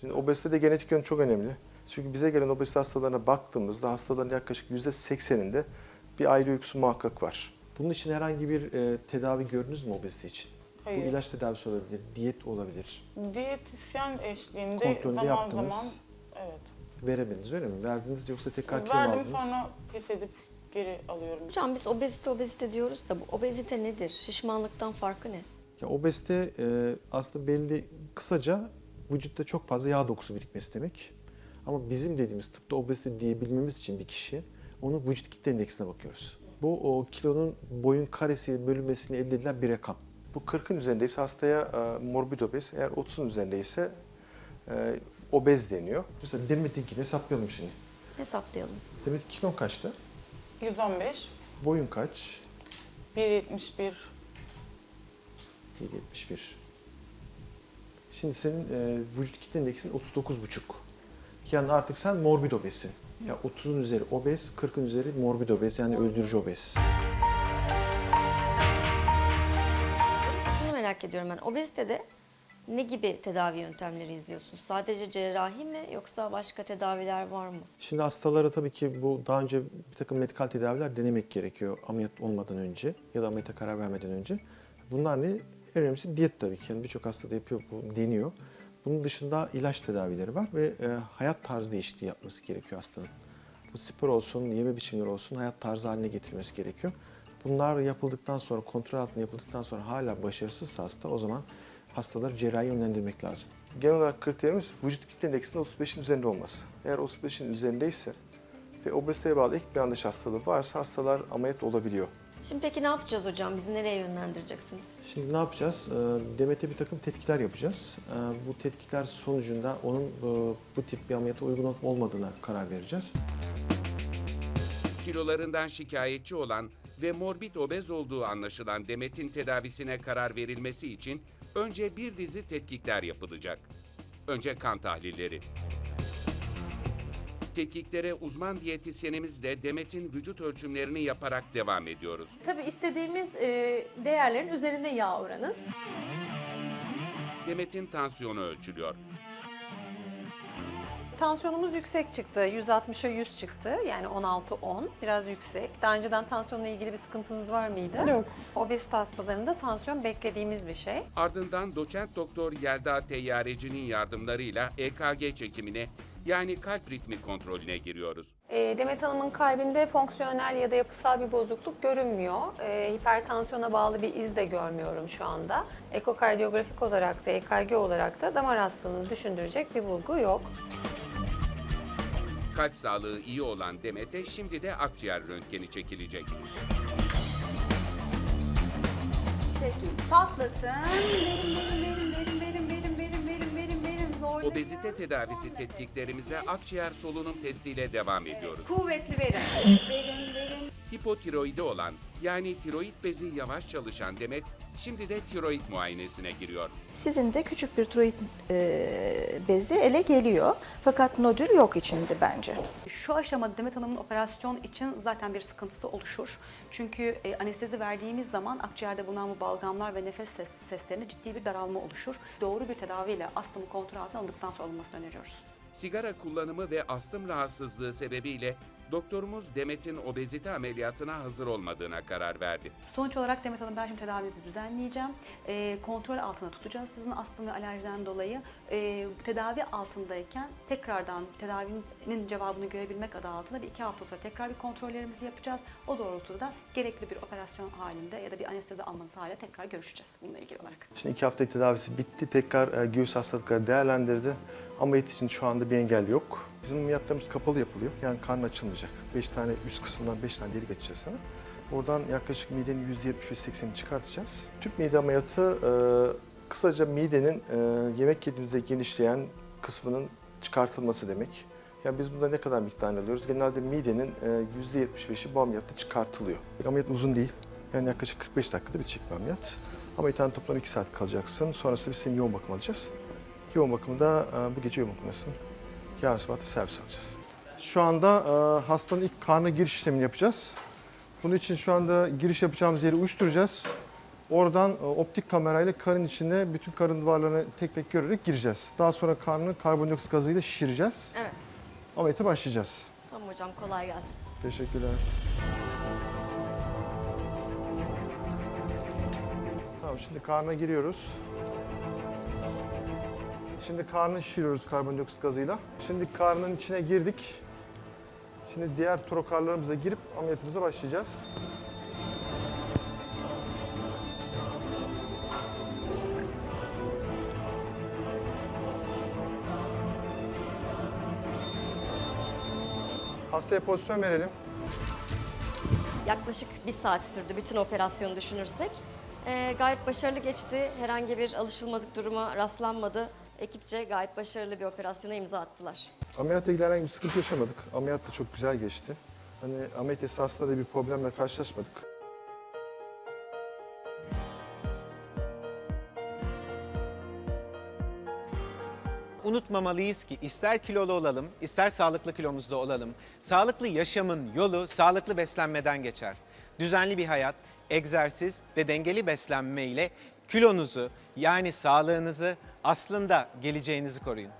Şimdi obezite de genetik yön çok önemli. Çünkü bize gelen obezite hastalarına baktığımızda hastaların yaklaşık %80'inde bir aile öyküsü muhakkak var. Bunun için herhangi bir e, tedavi gördünüz mü obezite için? Hayır. Bu ilaç tedavisi olabilir, diyet olabilir. Diyetisyen eşliğinde Kontrolünü zaman yaptınız. zaman evet. Veremediniz öyle mi? Verdiniz yoksa tekrar kilo Verdim aldınız? sonra pes edip geri alıyorum. Hocam biz obezite obezite diyoruz da bu obezite nedir? Şişmanlıktan farkı ne? Ya obezite e, aslında belli kısaca vücutta çok fazla yağ dokusu birikmesi demek. Ama bizim dediğimiz tıpta obezite diyebilmemiz için bir kişi onun vücut kitle endeksine bakıyoruz. Bu o kilonun boyun karesiyle bölünmesini elde edilen bir rakam. Bu 40'ın üzerindeyse hastaya e, morbid obez, eğer 30'un üzerindeyse e, obez deniyor. Mesela Demet'inkini hesaplayalım şimdi. Hesaplayalım. Demet kilon kaçtı? 115, Boyun kaç? 1.71, 7.71. Şimdi senin e, vücut kitle indeksin 39,5. Yani artık sen morbid obezsin. Ya 30'un üzeri obez, 40'ın üzeri morbid obez yani öldürücü obez. Şunu merak ediyorum ben. Obezitede ne gibi tedavi yöntemleri izliyorsunuz? Sadece cerrahi mi yoksa başka tedaviler var mı? Şimdi hastalara tabii ki bu daha önce bir takım medikal tedaviler denemek gerekiyor ameliyat olmadan önce ya da ameliyata karar vermeden önce. Bunlar ne? En önemlisi diyet tabii ki. Yani birçok hastada yapıyor, bu deniyor. Bunun dışında ilaç tedavileri var ve e, hayat tarzı değişikliği yapması gerekiyor hastanın. Bu spor olsun, yeme biçimleri olsun hayat tarzı haline getirmesi gerekiyor. Bunlar yapıldıktan sonra, kontrol altında yapıldıktan sonra hala başarısızsa hasta o zaman hastaları cerrahi yönlendirmek lazım. Genel olarak kriterimiz vücut kitle indeksinin 35'in üzerinde olması. Eğer 35'in üzerindeyse ve obeziteye bağlı ek bir yanlış hastalığı varsa hastalar ameliyat olabiliyor. Şimdi peki ne yapacağız hocam? Bizi nereye yönlendireceksiniz? Şimdi ne yapacağız? Ee, Demet'e bir takım tetkikler yapacağız. Ee, Bu tetkikler sonucunda onun e, bu tip bir ameliyata uygun olup olmadığına karar vereceğiz. Kilolarından şikayetçi olan ve morbid obez olduğu anlaşılan Demet'in tedavisine karar verilmesi için önce bir dizi tetkikler yapılacak. Önce kan tahlilleri. Tetkiklere uzman diyetisyenimiz de Demet'in vücut ölçümlerini yaparak devam ediyoruz. Tabii istediğimiz e, değerlerin üzerinde yağ oranı. Demet'in tansiyonu ölçülüyor. Tansiyonumuz yüksek çıktı. 160'a 100 çıktı. Yani 16-10. Biraz yüksek. Daha önceden tansiyonla ilgili bir sıkıntınız var mıydı? Yok. Obezite hastalarında tansiyon beklediğimiz bir şey. Ardından doçent doktor Yelda Teyyareci'nin yardımlarıyla EKG çekimine yani kalp ritmi kontrolüne giriyoruz. E, Demet Hanım'ın kalbinde fonksiyonel ya da yapısal bir bozukluk görünmüyor. E, hipertansiyona bağlı bir iz de görmüyorum şu anda. Ekokardiyografik olarak da EKG olarak da damar hastalığını düşündürecek bir bulgu yok. Kalp sağlığı iyi olan Demet'e şimdi de akciğer röntgeni çekilecek. Çekin, patlatın. Verin, verin, verin, verin, Obezite tedavisi tetkiklerimize akciğer solunum testiyle devam ediyoruz. Kuvvetli verin. Verin, verin. Hipotiroidi olan yani tiroid bezi yavaş çalışan Demet şimdi de tiroid muayenesine giriyor. Sizin de küçük bir tiroid e, bezi ele geliyor. Fakat nodül yok içinde bence. Şu aşamada Demet Hanım'ın operasyon için zaten bir sıkıntısı oluşur. Çünkü e, anestezi verdiğimiz zaman akciğerde bulunan bu balgamlar ve nefes ses, seslerine ciddi bir daralma oluşur. Doğru bir tedaviyle astımı kontrol altına alındıktan sonra alınmasını öneriyoruz. Sigara kullanımı ve astım rahatsızlığı sebebiyle doktorumuz Demet'in obezite ameliyatına hazır olmadığına karar verdi. Sonuç olarak Demet Hanım ben şimdi tedavinizi düzenleyeceğim. E, kontrol altına tutacağız sizin astım ve alerjiden dolayı. E, tedavi altındayken tekrardan tedavinin cevabını görebilmek adı altında bir iki hafta sonra tekrar bir kontrollerimizi yapacağız. O doğrultuda da gerekli bir operasyon halinde ya da bir anestezi almanız halinde tekrar görüşeceğiz bununla ilgili olarak. Şimdi iki hafta tedavisi bitti. Tekrar e, göğüs hastalıkları değerlendirdi. Ameliyat için şu anda bir engel yok. Bizim ameliyatlarımız kapalı yapılıyor. Yani karnı açılmayacak. 5 tane üst kısmından 5 tane delik açacağız sana. Oradan yaklaşık midenin %75-80'ini çıkartacağız. Tüp mide ameliyatı e, kısaca midenin e, yemek yediğimizde genişleyen kısmının çıkartılması demek. Yani biz bunda ne kadar miktarını alıyoruz? Genelde midenin e, %75'i bu ameliyatta çıkartılıyor. Ameliyat uzun değil. Yani yaklaşık 45 dakikada bitecek bir ameliyat. Ameliyattan toplam 2 saat kalacaksın. Sonrasında biz seni yoğun bakım alacağız. Yoğun bakımda e, bu gece yoğun bakımdasın. Da servis alacağız. Şu anda e, hastanın ilk karnına giriş işlemini yapacağız. Bunun için şu anda giriş yapacağımız yeri uyuşturacağız. Oradan e, optik kamerayla karın içinde bütün karın duvarlarını tek tek görerek gireceğiz. Daha sonra karnını karbondioksit gazıyla şişireceğiz. Evet. Ameliyata başlayacağız. Tamam hocam kolay gelsin. Teşekkürler. Tamam şimdi karnına giriyoruz. Şimdi karnını şişiriyoruz karbondioksit gazıyla. Şimdi karnın içine girdik. Şimdi diğer trokarlarımıza girip ameliyatımıza başlayacağız. Hastaya pozisyon verelim. Yaklaşık bir saat sürdü bütün operasyonu düşünürsek. Ee, gayet başarılı geçti. Herhangi bir alışılmadık duruma rastlanmadı. Ekipçe gayet başarılı bir operasyona imza attılar. Ameliyatla ilgili herhangi bir sıkıntı yaşamadık. Ameliyat da çok güzel geçti. Hani ameliyat esnasında da bir problemle karşılaşmadık. unutmamalıyız ki ister kilolu olalım, ister sağlıklı kilomuzda olalım. Sağlıklı yaşamın yolu sağlıklı beslenmeden geçer. Düzenli bir hayat, egzersiz ve dengeli beslenme ile kilonuzu yani sağlığınızı aslında geleceğinizi koruyun.